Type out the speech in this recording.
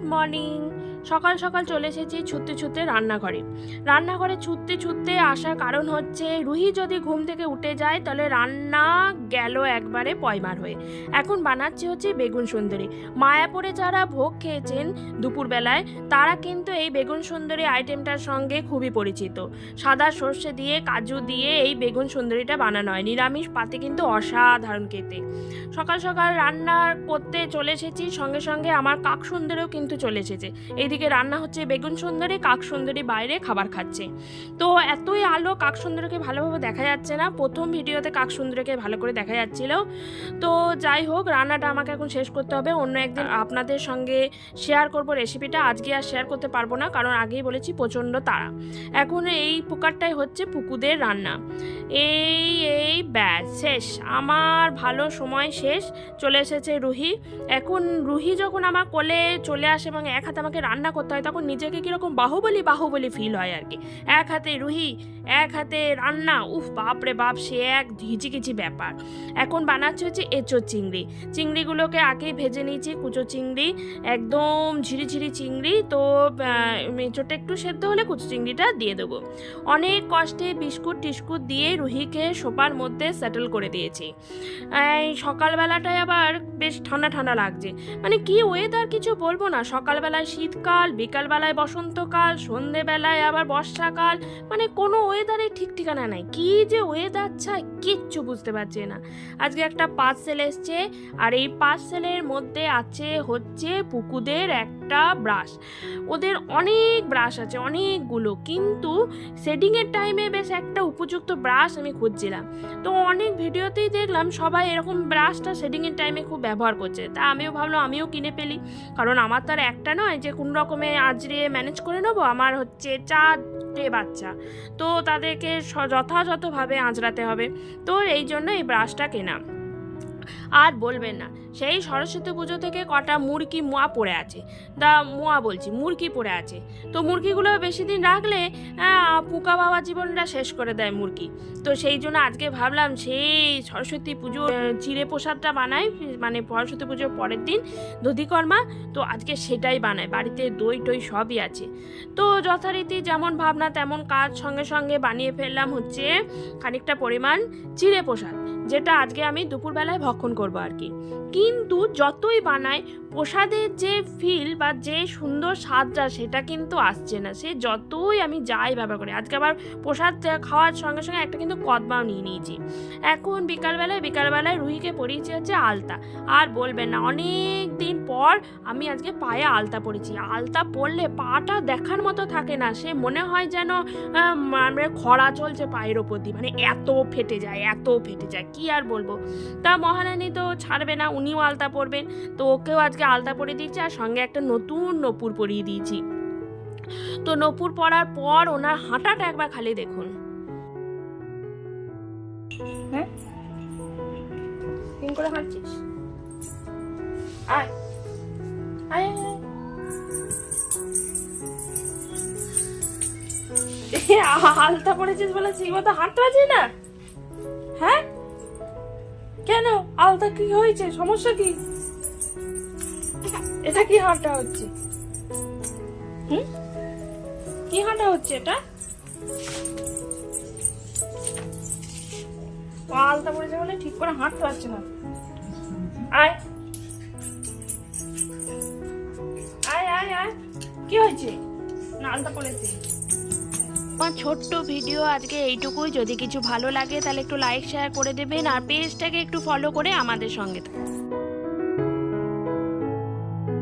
Good morning. সকাল সকাল চলে এসেছি ছুটতে ছুটতে রান্নাঘরে। রান্নাঘরে ছুটতে ছুটতে আসার কারণ হচ্ছে, রুহি যদি ঘুম থেকে উঠে যায়, তাহলে রান্না গেল একবারে পয়মার হয়ে। এখন বানাচ্ছি হচ্ছে বেগুন সুন্দরী। মায়াপুরে যারা ভোগ খেয়েছেন দুপুরবেলায়, তারা কিন্তু এই বেগুন সুন্দরী আইটেমটার সঙ্গে খুবই পরিচিত। সাদা সর্ষে দিয়ে, কাজু দিয়ে এই বেগুন সুন্দরীটা বানানো হয়। নিরামিষ পাতে কিন্তু অসাধারণ খেতে। সকাল সকাল রান্না করতে চলে এসেছি। সঙ্গে সঙ্গে আমার কাক সুন্দরীও কিন্তু চলে এসেছে। এইদিকে রান্না হচ্ছে বেগুন সুন্দরী, কাক সুন্দরী বাইরে খাবার খাচ্ছে। তো এতই আলো, কাক সুন্দরীকে ভালোভাবে দেখা যাচ্ছে না। প্রথম ভিডিওতে কাক সুন্দরীকে ভালো করে দেখা যাচ্ছিল। তো যাই হোক, রান্নাটা আমাকে এখন শেষ করতে হবে। অন্য একদিন আপনাদের সঙ্গে শেয়ার করব রেসিপিটা আজকে আর শেয়ার করতে পারব না, কারণ আগেই বলেছি প্রচণ্ড তাড়া। এখন এই পুকারটাই হচ্ছে পুকুদের রান্না। এই এই, ব্যাস, শেষ। আমার ভালো সময় শেষ। চলে এসেছে রুহি। এখন রুহি যখন আমার কোলে চলে আসে এবং এক হাতে আমাকে রান্না করতে হয়, তখন নিজেকে কীরকম বাহুবলি বাহুবলি ফিল হয় আর কি। এক হাতে রুহি, এক হাতে রান্না, উফ বাপরে বাপ, সে এক হিচিকিচি ব্যাপার। এখন বানাচ্ছে হচ্ছে এঁচোর চিংড়ি। চিংড়িগুলোকে আগেই ভেজে নিয়েছি, কুচো চিংড়ি, একদম ঝিরিঝিরি চিংড়ি। তো এঁচোটা একটু সেদ্ধ হলে কুচো চিংড়িটা দিয়ে দেবো। অনেক কষ্টে বিস্কুট টিস্কুট দিয়ে রুহিকে সোপার মধ্যে সেটেল করে দিয়েছি। সকালবেলাটায় আবার বেশ ঠান্ডা ঠান্ডা লাগছে। মানে কি ওয়েদার কিছু বলব না সকালবেলায় শীতকাল, বিকালবেলায় বসন্তকাল, সন্ধেবেলায় আবার বর্ষাকাল মানে কোনো ওয়েদারে ঠিক ঠিকানা নাই। কি যে ওয়েদার চাই কিচ্ছু বুঝতে পারছে না। আজকে একটা পার্সেল এসছে, আর এই পার্সেলের মধ্যে আছে, হচ্ছে পুকুদের একটা ব্রাশ ওদের অনেক ব্রাশ আছে, অনেকগুলো। কিন্তু সেটিংয়ের টাইমে বেশ একটা উপযুক্ত ব্রাশ আমি খুঁজছিলাম। তো অনেক ভিডিওতেই দেখলাম সবাই এরকম ব্রাশটা শেডিংয়ের টাইমে খুব ব্যবহার করছে। তা আমিও ভাবলাম, আমিও কিনে ফেলি। কারণ আমার তো আর একটা নয় যে কোনো রকমে আজরিয়ে ম্যানেজ করে নেব। আমার হচ্ছে চারটে বাচ্চা। তো তাদেরকে যথাযথভাবে আঁচড়াতে হবে। তো এই জন্য এই ব্রাশটা কেনা। আর বলবেন না। সেই সরস্বতী পুজো থেকে কটা মুরগি মোয়া পড়ে আছে। দা, মোয়া বলছি, মুরগি পড়ে আছে। তো মুরগিগুলো বেশি দিন রাখলে পোকা বাবা জীবনটা শেষ করে দেয় মুরগি। তো সেই জন্য আজকে ভাবলাম, সেই সরস্বতী পুজো চিড়ে প্রসাদটা বানাই মানে সরস্বতী পুজোর পরের দিন দধিকর্মা। তো আজকে সেটাই বানাই, বাড়িতে দই টই সবই আছে। তো যথারীতি যেমন ভাবনা তেমন কাজ সঙ্গে সঙ্গে বানিয়ে ফেললাম হচ্ছে খানিকটা পরিমাণ চিড়ে প্রসাদ। যেটা আজকে আমি দুপুরবেলায় ভক্ষণ করব আর কি। কিন্তু যতই বানাই প্রসাদের যে ফিল বা যে সুন্দর স্বাদটা সেটা কিন্তু আসছে না। সে যতই আমি যাই ব্যবহার করি, আজকে আবার প্রসাদ খাওয়ার সঙ্গে সঙ্গে একটা কিন্তু কদমাও নিয়ে নিয়েছি। এখন বিকালবেলায় বিকালবেলায় রুহিকে পরিয়েছি হচ্ছে আলতা। আর বলবেন না অনেক দিন পর আমি আজকে পায়ে আলতা পরেছি। আলতা পরলে পাটা দেখার মতো থাকে না, সে মনে হয় যেন মানে খরা চলছে পায়ের ওপর দিয়ে মানে এত ফেটে যায়, এত ফেটে যায়, কি আর বলব? তা মহারানী তো ছাড়বে না, উনিও আলতা পরবেন, তো ওকেও আজকে আলতা পরিয়ে দিয়েছি আর সঙ্গে একটা নতুন নপুর পরিয়ে দিয়েছি। তো নপুর পরার পর ওনার হাঁটাটা একবার খালি দেখুন। হ্যাঁ? আলতা পড়েছিস বলে ঠিক মতো হাঁটতে পারছিস না? হ্যাঁ? কেন? আলতা কি হয়েছে? সমস্যা কি? এটা কি হাঁটা হচ্ছে? হুম? কি হাঁটা হচ্ছে এটা? আলতা পড়েছে বলে ঠিক করে হাঁটতে পারছে না। আয়। আয় আয় আয়। কি হয়েছে? না, আলতা পড়েছে। আমার ছোট্ট ভিডিও আজকে এইটুকুই। যদি কিছু ভালো লাগে তাহলে একটু লাইক শেয়ার করে দেবেন। আর পেজটাকে একটু ফলো করে আমাদের সঙ্গে থাকুন।